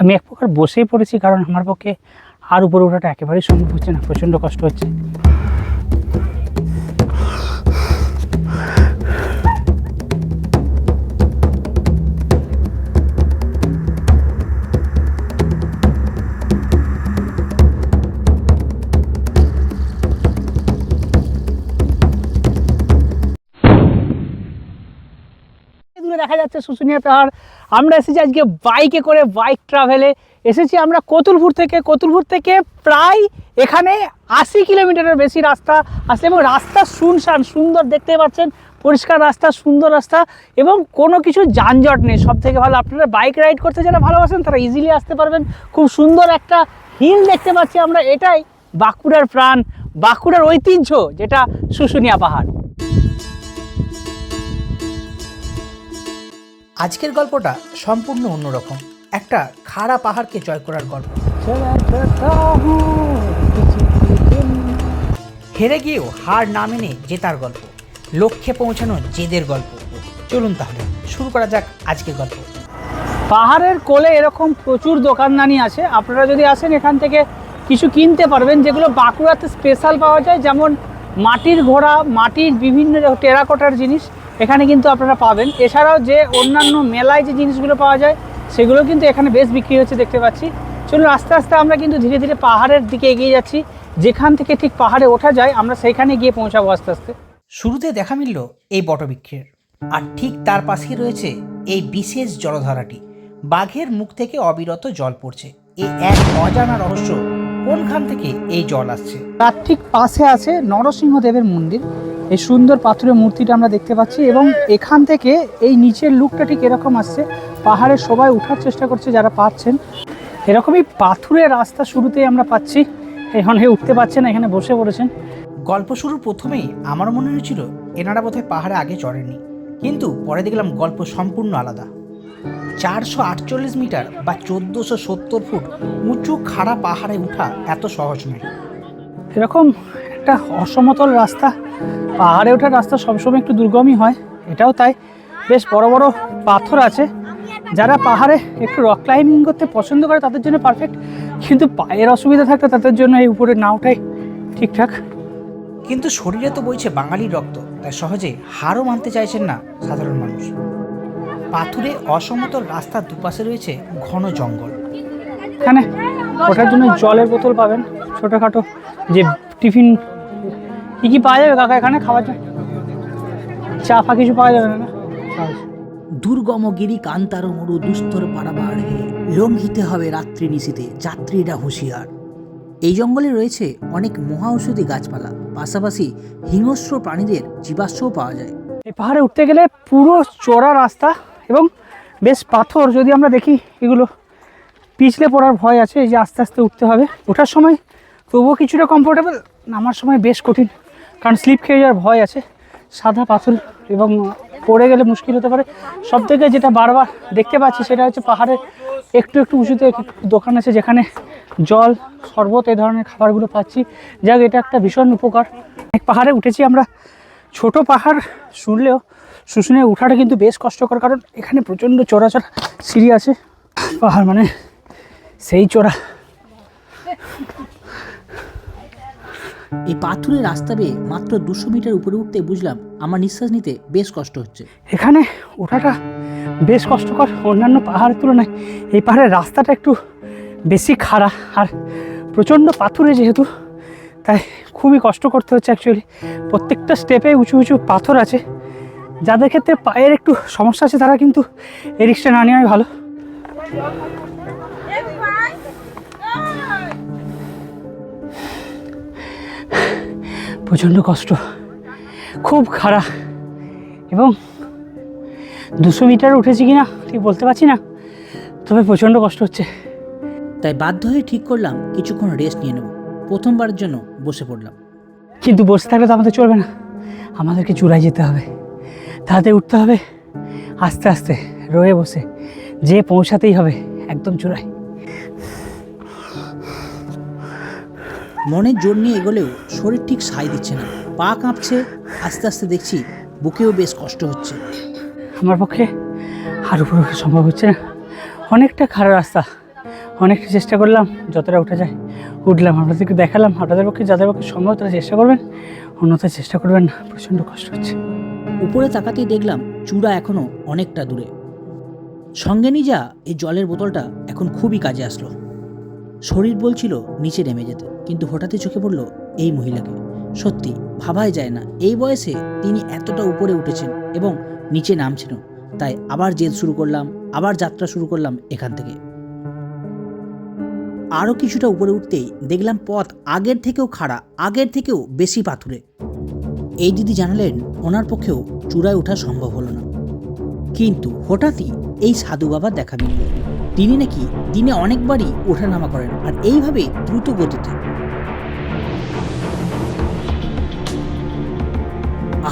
আমি এক প্রকার বসেই পড়েছি, কারণ আমার পক্ষে আর উপরে ওঠাটা একেবারেই সম্ভব হচ্ছে না, প্রচণ্ড কষ্ট হচ্ছে। দেখা যাচ্ছে শুশুনিয়া পাহাড় আমরা এসেছি আজকে বাইকে করে বাইক ট্রাভেলে এসেছি আমরা কতুলপুর থেকে। কতুলপুর থেকে প্রায় এখানে আশি কিলোমিটারের বেশি রাস্তা আসছে এবং রাস্তা শুনশান, সুন্দর দেখতে পাচ্ছেন। পরিষ্কার রাস্তা, সুন্দর রাস্তা এবং কোনো কিছু যানজট নেই। সব থেকে ভালো, আপনারা বাইক রাইড করতে যারা ভালোবাসেন, তারা ইজিলি আসতে পারবেন। খুব সুন্দর একটা হিল দেখতে পাচ্ছি আমরা। এটাই বাঁকুড়ার প্রাণ, বাঁকুড়ার ঐতিহ্য, যেটা শুশুনিয়া পাহাড়। আজকের গল্পটা সম্পূর্ণ অন্যরকম। একটা খাড়া পাহাড়কে জয় করার গল্প। হেরে গিয়েও হার না মেনে জেতার গল্প। লক্ষ্যে পৌঁছানো জেদের গল্প। চলুন তাহলে, শুরু করা যাক আজকের গল্প। পাহাড়ের কোলে এরকম প্রচুর দোকানদানি আছে। আপনারা যদি আসেন এখান থেকে, কিছু কিনতে পারবেন যেগুলো বাঁকুড়াতে স্পেশাল পাওয়া যায়। যেমন মাটির ঘোড়া, মাটির বিভিন্ন টেরাকোটার জিনিস। এখানে কিন্তু আপনারা পাবেন। এছাড়াও যে অন্যান্য মেলায় যে জিনিসগুলো পাওয়া যায়, সেগুলো কিন্তু এখানে বেশ বিক্রি হচ্ছে দেখতে পাচ্ছি। চলুন আস্তে আস্তে আমরা কিন্তু ধীরে ধীরে পাহাড়ের দিকে এগিয়ে যাচ্ছি। যেখান থেকে ঠিক পাহাড়ে ওঠা যায়, আমরা সেইখানে গিয়ে পৌঁছাবো আস্তে আস্তে। শুরুতে দেখা মিলল এই বটবৃক্ষের আর ঠিক তার পাশেই রয়েছে এই বিশেষ জলধারাটি। বাঘের মুখ থেকে অবিরত জল পড়ছে। এই এক অজানা রহস্য কোনখান থেকে এই জল আসছে? তার ঠিক পাশে আছে নরসিংহদেবের মন্দির। এই সুন্দর পাথরের মূর্তিটা আমরা দেখতে পাচ্ছি এবং এখান থেকে এই নিচের লুকটা ঠিক এরকম আসছে। পাহাড়ে সবাই ওঠার চেষ্টা করছে যারা পাচ্ছেন। এরকমই পাথুরের রাস্তা শুরুতেই আমরা পাচ্ছি। এখানে উঠতে পারছেন এখানে বসে পড়েছেন। গল্প শুরুর প্রথমেই আমার মনে হয়েছিল এনারা বোধহয় পাহাড়ে আগে চড়েনি কিন্তু পরে দেখলাম গল্প সম্পূর্ণ আলাদা। চারশো আটচল্লিশ মিটার বা চোদ্দোশো সত্তর ফুট উঁচু খাড়া পাহাড়ে ওঠা এত সহজ নয়। এরকম একটা অসমতল রাস্তা পাহাড়ে ওঠার রাস্তা সবসময় একটু দুর্গমই হয় এটাও তাই। বেশ বড় বড় পাথর আছে যারা পাহাড়ে একটু রক ক্লাইম্বিং করতে পছন্দ করে তাদের জন্য পারফেক্ট কিন্তু পায়ের অসুবিধা থাকলে তাদের জন্য এই উপরে না ওঠাই ঠিকঠাক। কিন্তু শরীরে তো বইছে বাঙালির রক্ত তাই সহজে হারও মানতে চাইছেন না সাধারণ মানুষ। পাথুরে অসমতল রাস্তার দুপাশে রয়েছে ঘন জঙ্গল। এখানে ওঠার জন্য জলের বোতল পাবেন ছোটোখাটো যে টিফিন। কী কী পাওয়া যাবে কাকা এখানে খাওয়ার জন্য? চা ফা কিছু পাওয়া যাবে না? না দুর্গম গিরি কান্তার মরু দুস্তর পাড়াবার হে লঙ্ঘিতে হবে রাত্রি নিশীতে যাত্রীরা হুঁশিয়ার। এই জঙ্গলে রয়েছে অনেক মহা ঔষধি গাছপালা পাশাপাশি হিংস্র প্রাণীদের জীবাশ্মও পাওয়া যায়। এই পাহাড়ে উঠতে গেলে পুরো চড়া রাস্তা এবং বেশ পাথর, যদি আমরা দেখি এগুলো, পিছলে পড়ার ভয় আছে, এই যে আস্তে আস্তে উঠতে হবে। ওঠার সময় তবুও কিছুটা কমফোর্টেবল নামার সময় বেশ কঠিন, কারণ স্লিপ খেয়ে যাওয়ার ভয় আছে। সাদা পাথর এবং পড়ে গেলে মুশকিল হতে পারে। সব থেকে যেটা বারবার দেখতে পাচ্ছি, সেটা হচ্ছে পাহাড়ে একটু একটু উঁচুতে দোকান আছে, যেখানে জল, শরবত এই ধরনের খাবারগুলো পাচ্ছি। যাক, এটা একটা ভীষণ উপকার। পাহাড়ে উঠেছি আমরা। ছোট পাহাড় শুনলেও শুশুনে ওঠাটা কিন্তু বেশ কষ্টকর কারণ এখানে প্রচণ্ড চড়া চড়া সিঁড়ি আছে। পাহাড় মানে সেই চড়া এই পাথুরে রাস্তা বেয়ে মাত্র দুশো মিটার উপরে উঠতে বুঝলাম আমার নিঃশ্বাস নিতে বেশ কষ্ট হচ্ছে। এখানে ওঠাটা বেশ কষ্টকর অন্যান্য পাহাড়ের তুলনায় এই পাহাড়ের রাস্তাটা একটু বেশি খাড়া আর প্রচণ্ড পাথুরে যেহেতু তাই খুবই কষ্ট করতে হচ্ছে অ্যাকচুয়ালি প্রত্যেকটা স্টেপে উঁচু উঁচু পাথর আছে। যাদের ক্ষেত্রে পায়ের একটু সমস্যা আছে তারা কিন্তু এই রিক্সা না নেওয়াই ভালো। প্রচণ্ড কষ্ট খুব খারাপ। এবং দুশো মিটার উঠেছি কি না ঠিক বলতে পারছি না তবে প্রচণ্ড কষ্ট হচ্ছে। তাই বাধ্য হয়ে ঠিক করলাম কিছুক্ষণ রেস্ট নিয়ে নেব। প্রথমবারের জন্য বসে পড়লাম। কিন্তু বসে থাকলে তো আমাদের চলবে না আমাদেরকে চূড়ায় যেতে হবে। তাতে উঠতে হবে। আস্তে আস্তে রয়ে বসে। যে পৌঁছাতেই হবে একদম চূড়ায়। মনের জোর নিয়ে এগোলেও শরীর ঠিক সাই দিচ্ছে না। পা কাঁপছে আস্তে আস্তে দেখছি বুকেও বেশ কষ্ট হচ্ছে। আমার পক্ষে আর উপরে সম্ভব হচ্ছে না। অনেকটা খারাপ রাস্তা। অনেকটা চেষ্টা করলাম যতটা উঠে যায়। উঠলাম আপনাদেরকে দেখালাম। আপনাদের পক্ষে যাদের পক্ষে সম্ভব তারা চেষ্টা করবেন। অন্যথায় চেষ্টা করবেন না। প্রচণ্ড কষ্ট হচ্ছে। উপরে তাকাতেই দেখলাম চূড়া এখনও অনেকটা দূরে। সঙ্গে নিয়ে যা, এই জলের বোতলটা এখন খুবই কাজে আসলো। শরীর বলছিল নিচে নেমে যেতে, কিন্তু হঠাৎই চোখে পড়ল এই মহিলাকে। সত্যি, ভাবাই যায় না, এই বয়সে তিনি এতটা উপরে উঠেছেন এবং নিচে নামছেন তাই আবার জেদ শুরু করলাম, আবার যাত্রা শুরু করলাম এখান থেকে। আরও কিছুটা উপরে উঠতেই দেখলাম পথ আগের থেকেও খাড়া, আগের থেকেও বেশি পাথুরে। এই দিদি জানালেন, ওনার পক্ষেও চূড়ায় ওঠা সম্ভব হলো না। কিন্তু হঠাৎই এই সাধু বাবার দেখা মিলল তিনি নাকি দিনে অনেকবারই ওঠানামা করেন আর এইভাবে দ্রুত গতিতে।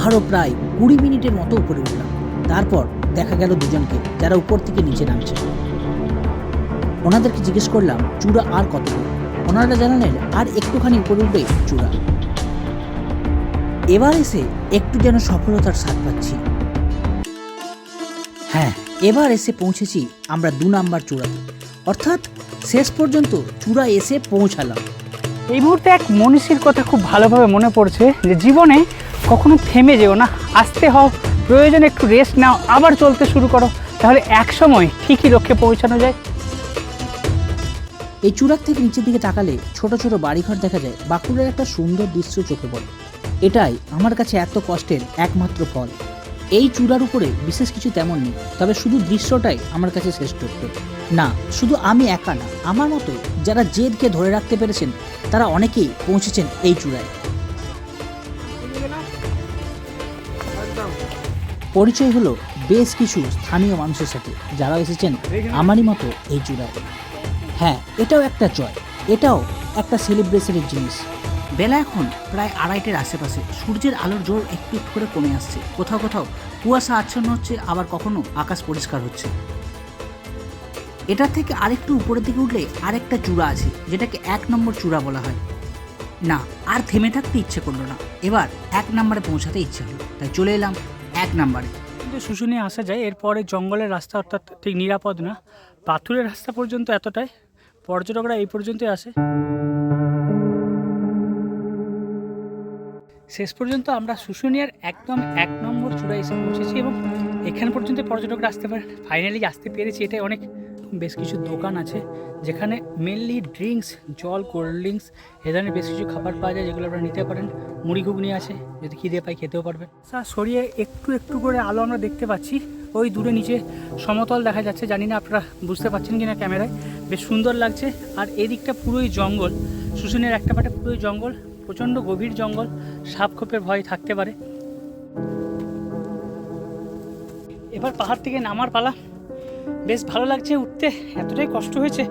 আরও প্রায় কুড়ি মিনিটের মতো উপরে উঠলাম। তারপর দেখা গেল দুজনকে যারা উপর থেকে নিচে নামছে। ওনাদেরকে জিজ্ঞেস করলাম, চূড়া আর কত ওনারা জানালেন, আর একটুখানি উপরে উঠবে চূড়া। এবার এসে একটু যেন সফলতার স্বাদ পাচ্ছি। হ্যাঁ এবার এসে পৌঁছেছি আমরা দু নাম্বার চূড়াতে। অর্থাৎ শেষ পর্যন্ত চূড়া এসে পৌঁছালাম। এই মুহূর্তে এক মনীষীর কথা খুব ভালোভাবে মনে পড়ছে যে জীবনে কখনো থেমে যেও না আসতে হও প্রয়োজনে একটু রেস্ট নাও আবার চলতে শুরু করো। তাহলে এক সময় ঠিকই লক্ষ্যে পৌঁছানো যায়। এই চূড়ার থেকে নিচের দিকে তাকালে ছোট ছোট বাড়িঘর দেখা যায় বাঁকুড়ার একটা সুন্দর দৃশ্য চোখে পড়ে। এটাই আমার কাছে এত কষ্টের একমাত্র ফল। এই চূড়ার উপরে বিশেষ কিছু তেমন নেই, তবে শুধু দৃশ্যটাই আমার কাছে শ্রেষ্ঠত্ব না, শুধু আমি একা না, আমার মতো যারা জেদকে ধরে রাখতে পেরেছেন, তারা অনেকেই পৌঁছেছেন এই চূড়ায়। পরিচয় হলো বেশ কিছু স্থানীয় মানুষের সাথে যারা এসেছেন আমারই মতো এই চূড়ায়। হ্যাঁ এটাও একটা জয়, এটাও একটা সেলিব্রেশনের জিনিস। বেলা এখন প্রায় আড়াইটের আশেপাশে। সূর্যের আলোর জোর একটু একটু করে কমে আসছে। কোথাও কোথাও কুয়াশা আচ্ছন্ন হচ্ছে, আবার কখনো আকাশ পরিষ্কার হচ্ছে। এটা থেকে আরেকটু উপরের দিকে উঠলে আরেকটা চূড়া আছে, যেটাকে এক নম্বর চূড়া বলা হয়। না, আর থেমে থাকতে ইচ্ছে করল না। এবার এক নম্বরে পৌঁছাতে ইচ্ছে হলো। তাই চলে এলাম এক নম্বরে। কিন্তু শুশুনিয়ে আসা যায়, এরপরে জঙ্গলের রাস্তা অর্থাৎ ঠিক নিরাপদ না। পাথুরের রাস্তা পর্যন্ত এতটাই, পর্যটকরা এই পর্যন্তই আসে। শেষ পর্যন্ত আমরা শুশুনিয়ার একদম এক নম্বর চূড়ায় এসে পৌঁছেছি এবং এখান পর্যন্ত পর্যটকরা আসতে পারেন ফাইনালি আসতে পেরেছি। এটাই অনেক বেশ কিছু দোকান আছে যেখানে মেনলি ড্রিঙ্কস জল কোল্ড ড্রিঙ্কস এ ধরনের বেশ কিছু খাবার পাওয়া যায় যেগুলো আপনারা নিতে পারেন। মুড়ি ঘুগনি আছে, যদি খিদে পাই খেতেও পারবেন স্যার, সরিয়ে একটু একটু করে আলো আমরা দেখতে পাচ্ছি। ওই দূরে নিচে সমতল দেখা যাচ্ছে। জানি না আপনারা বুঝতে পারছেন কি না ক্যামেরায়। বেশ সুন্দর লাগছে। আর এদিকটা পুরোই জঙ্গল। শুশুনের একটা পাটে পুরোই জঙ্গল। প্রচণ্ড গভীর জঙ্গল সাপ খোপের ভয় থাকতে পারে। এবার পাহাড় থেকে নামার পালা। বেশ ভালো লাগছে উঠতে, এতটাই কষ্ট হয়েছে।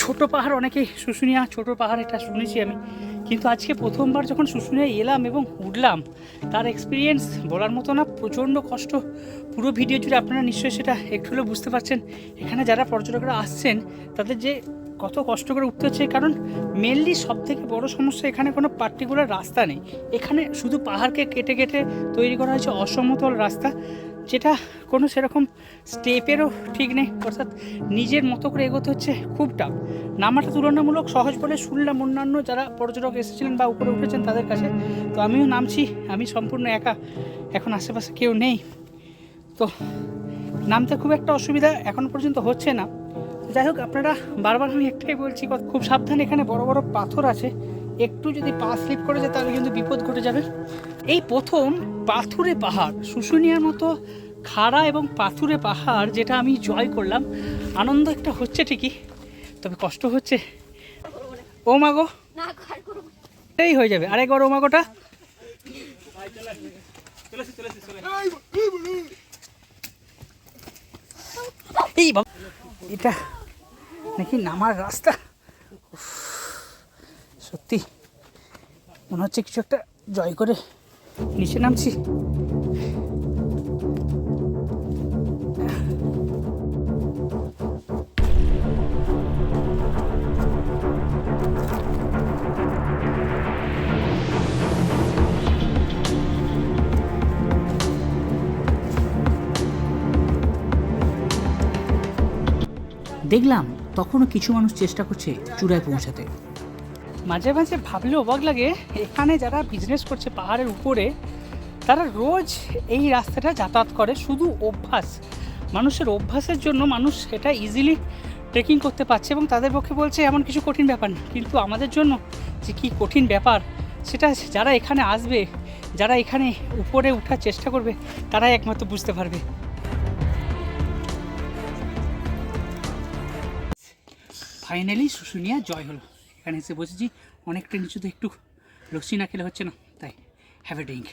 ছোট পাহাড় অনেকেই, শুশুনিয়া ছোট পাহাড় এটা শুনেছি আমি। কিন্তু আজকে প্রথমবার যখন শুশুনিয়া এলাম এবং উঠলাম, তার এক্সপিরিয়েন্স বলার মতো না, প্রচণ্ড কষ্ট। পুরো ভিডিও জুড়ে আপনারা নিশ্চয়ই সেটা একটু হলেও বুঝতে পারছেন। এখানে যারা পর্যটকরা আসছেন, তাদের যে কত কষ্ট করে উঠতে হচ্ছে কারণ মেনলি সব থেকে বড় সমস্যা এখানে কোনো পার্টিকুলার রাস্তা নেই। এখানে শুধু পাহাড়কে কেটে কেটে তৈরি করা হয়েছে অসমতল রাস্তা, যেটা কোনো সেরকম স্টেপেরও ঠিক নেই। অর্থাৎ নিজের মতো করে এগোতে হচ্ছে খুব টাফ নামাটা তুলনামূলক সহজ বলে শুনলাম অন্যান্য যারা পর্যটক এসেছিলেন বা উপরে উঠেছেন তাদের কাছে। তো আমিও নামছি, আমি সম্পূর্ণ একা, এখন আশেপাশে কেউ নেই। তো নামতে খুব একটা অসুবিধা এখন পর্যন্ত হচ্ছে না। যাই হোক আপনারা বারবার আমি একটাই বলছি খুব সাবধান এখানে বড় বড় পাথর আছে। একটু যদি পা স্লিপ করে যায় তাহলে কিন্তু বিপদ ঘটে যাবে। এই প্রথম পাথুরে পাহাড় শুশুনিয়ার মতো খাড়া এবং পাথুরে পাহাড় যেটা আমি জয় করলাম। আনন্দ একটা হচ্ছে ঠিকই তবে কষ্ট হচ্ছে। ও মাগো এই হয়ে যাবে। আরেকবার ও মাগোটা এই বাবা। এটা নাকি নামার রাস্তা? সত্যি মনে হচ্ছে কিছু একটা জয় করে নিচে নামছি। দেখলাম তখনও কিছু মানুষ চেষ্টা করছে চূড়ায় পৌঁছাতে। মাঝে মাঝে ভাবলে অবাক লাগে, এখানে যারা বিজনেস করছে পাহাড়ের উপরে, তারা রোজ এই রাস্তাটা যাতায়াত করে শুধু অভ্যাস। মানুষের অভ্যাসের জন্য মানুষ এটা ইজিলি ট্রেকিং করতে পারছে এবং তাদের পক্ষে বলছে এমন কিছু কঠিন ব্যাপার না। কিন্তু আমাদের জন্য যে কী কঠিন ব্যাপার, সেটা যারা এখানে আসবে, যারা এখানে উপরে ওঠার চেষ্টা করবে, তারাই একমাত্র বুঝতে পারবে। ফাইনালি শুশুনিয়া জয় হলো। এখানে এসে বসেছি। অনেকটা নিচুতে একটু লস্যি না খেলে হচ্ছে না, তাই হ্যাভ এ ড্রিঙ্ক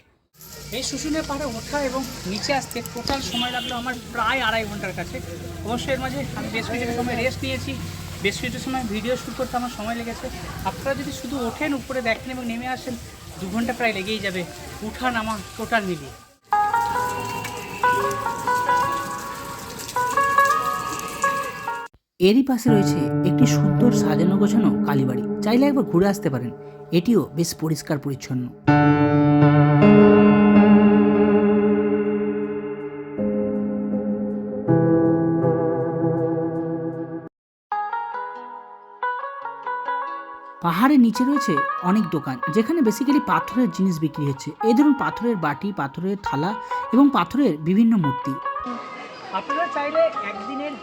এই শুশুনিয়া পাহাড়ে ওঠা এবং নিচে আসতে টোটাল সময় লাগল আমার প্রায় আড়াই ঘণ্টার কাছে। অবশ্যই এর মাঝে আমি বেশ কিছু সময় রেস্ট নিয়েছি। বেশ কিছু সময় ভিডিও শ্যুট করতে আমার সময় লেগেছে। আপনারা যদি শুধু ওঠেন, উপরে দেখেন এবং নেমে আসেন, দু ঘণ্টা প্রায় লেগেই যাবে। উঠা নামা টোটাল মিলিয়ে। এরই পাশে রয়েছে একটি সুন্দর সাজানো গোছানো কালীবাড়ি। চাইলে একবার ঘুরে আসতে পারেন। এটিও বেশ পরিষ্কার পরিচ্ছন্ন। পাহাড়ের নিচে রয়েছে অনেক দোকান, যেখানে বেসিক্যালি পাথরের জিনিস বিক্রি হচ্ছে। এই ধরুন পাথরের বাটি, পাথরের থালা এবং পাথরের বিভিন্ন মূর্তি। আপনারা চাইলে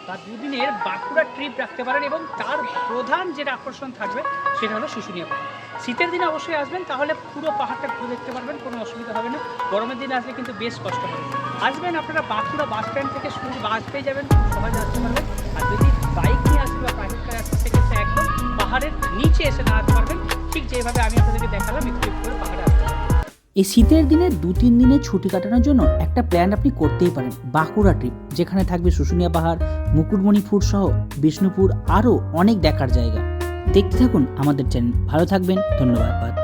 বা দুদিনের বাঁকুড়া ট্রিপ রাখতে পারেন এবং তার প্রধান যেটা আকর্ষণ থাকবে, সেটা হলো শুশুনিয়া পাহাড়। শীতের দিনে অবশ্যই আসবেন, তাহলে পুরো পাহাড়টা ঘুরে দেখতে পারবেন, কোনো অসুবিধা হবে না। গরমের দিনে আসলে কিন্তু বেশ কষ্ট হবে আসবেন আপনারা বাঁকুড়া বাস স্ট্যান্ড থেকে শুরু বাস পেয়ে যাবেন সহজে আসতে পারবেন। আর যদি বাইক নিয়ে আসবে বা প্রাইভেট কারে আসতে সেক্ষেত্রে একদম পাহাড়ের নিচে এসে দাঁড়াতে পারবেন। ঠিক যেভাবে আমি আপনাদেরকে দেখালাম, একটু করে পাহাড়ে আসতে পারবেন। এই শীতের দিনে দু তিন দিনের ছুটি কাটানোর জন্য একটা প্ল্যান আপনি করতেই পারেন। বাঁকুড়া ট্রিপ যেখানে থাকবে শুশুনিয়া পাহাড় মুকুটমণিপুর সহ বিষ্ণুপুর আরও অনেক দেখার জায়গা। দেখতে থাকুন আমাদের চ্যানেল ভালো থাকবেন, ধন্যবাদ।